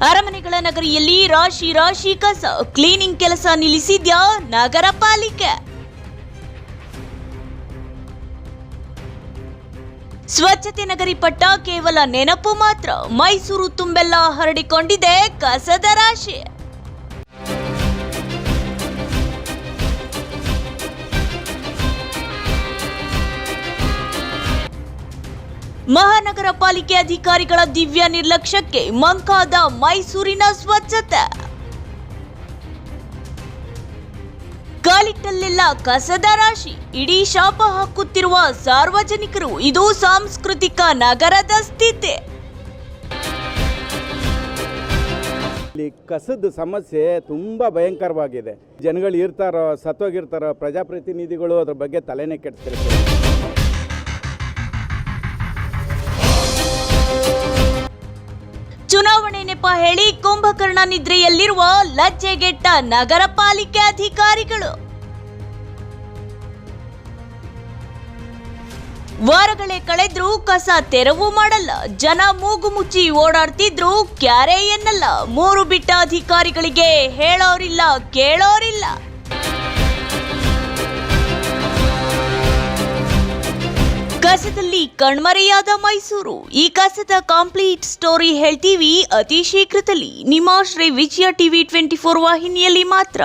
ಅರಮನೆಗಳ ನಗರಿಯಲ್ಲಿ ರಾಶಿ ರಾಶಿ ಕಸ ಕ್ಲೀನಿಂಗ್ ಕೆಲಸ ನಿಲ್ಲಿಸಿದ್ಯಾ ನಗರ ಪಾಲಿಕೆ. ಸ್ವಚ್ಛತೆ ನಗರಿ ಪಟ್ಟ ಕೇವಲ ನೆನಪು ಮಾತ್ರ, ಮೈಸೂರು ತುಂಬೆಲ್ಲ ಹರಡಿಕೊಂಡಿದೆ ಕಸದ ರಾಶಿ. ಮಹಾನಗರ ಪಾಲಿಕೆ ಅಧಿಕಾರಿಗಳ ದಿವ್ಯ ನಿರ್ಲಕ್ಷ್ಯಕ್ಕೆ ಮಂಕಾದ ಮೈಸೂರಿನ ಸ್ವಚ್ಛತೆ. ಕಾಲಿಟ್ಟಲ್ಲೆಲ್ಲ ಕಸದ ರಾಶಿ, ಇಡೀ ಶಾಪ ಹಾಕುತ್ತಿರುವ ಸಾರ್ವಜನಿಕರು ಇದು ಸಾಂಸ್ಕೃತಿಕ ನಗರದ ಸ್ಥಿತಿ. ಇಲ್ಲಿ ಕಸದ ಸಮಸ್ಯೆ ತುಂಬ ಭಯಂಕರವಾಗಿದೆ. ಜನಗಳು ಇರ್ತಾರೋ, ಸತ್ತೋಗಿರ್ತಾರೋ, ಪ್ರಜಾಪ್ರತಿನಿಧಿಗಳು ಅದ್ರ ಬಗ್ಗೆ ತಲೆನೇ ಕೆಡಿಸ್ತಿರ್ತಾರೆ. ನೆಪ ಹೇಳಿ ಕುಂಭಕರ್ಣ ನಿದ್ರೆಯಲ್ಲಿರುವ ಲಜ್ಜೆಗೆಟ್ಟ ನಗರ ಪಾಲಿಕೆ ಅಧಿಕಾರಿಗಳು. ವಾರಗಳೇ ಕಳೆದ್ರೂ ಕಸ ತೆರವು ಮಾಡಲ್ಲ. ಜನ ಮೂಗು ಮುಚ್ಚಿ ಓಡಾಡ್ತಿದ್ರು ಕ್ಯಾರೆ ಎನ್ನಲ್ಲ. ಮೂರು ಬಿಟ್ಟ ಅಧಿಕಾರಿಗಳಿಗೆ ಹೇಳೋರಿಲ್ಲ, ಕೇಳೋರಿಲ್ಲ. ಕಸದಲ್ಲಿ ಕಣ್ಮರೆಯಾದ ಮೈಸೂರು. ಈ ಕಸದ ಕಂಪ್ಲೀಟ್ ಸ್ಟೋರಿ ಹೇಳ್ತೀವಿ ಅತಿ ಶೀಘ್ರದಲ್ಲಿ. ನಿಮ್ಮ Shri Vijaya TV twenty four ವಾಹಿನಿಯಲ್ಲಿ ಮಾತ್ರ.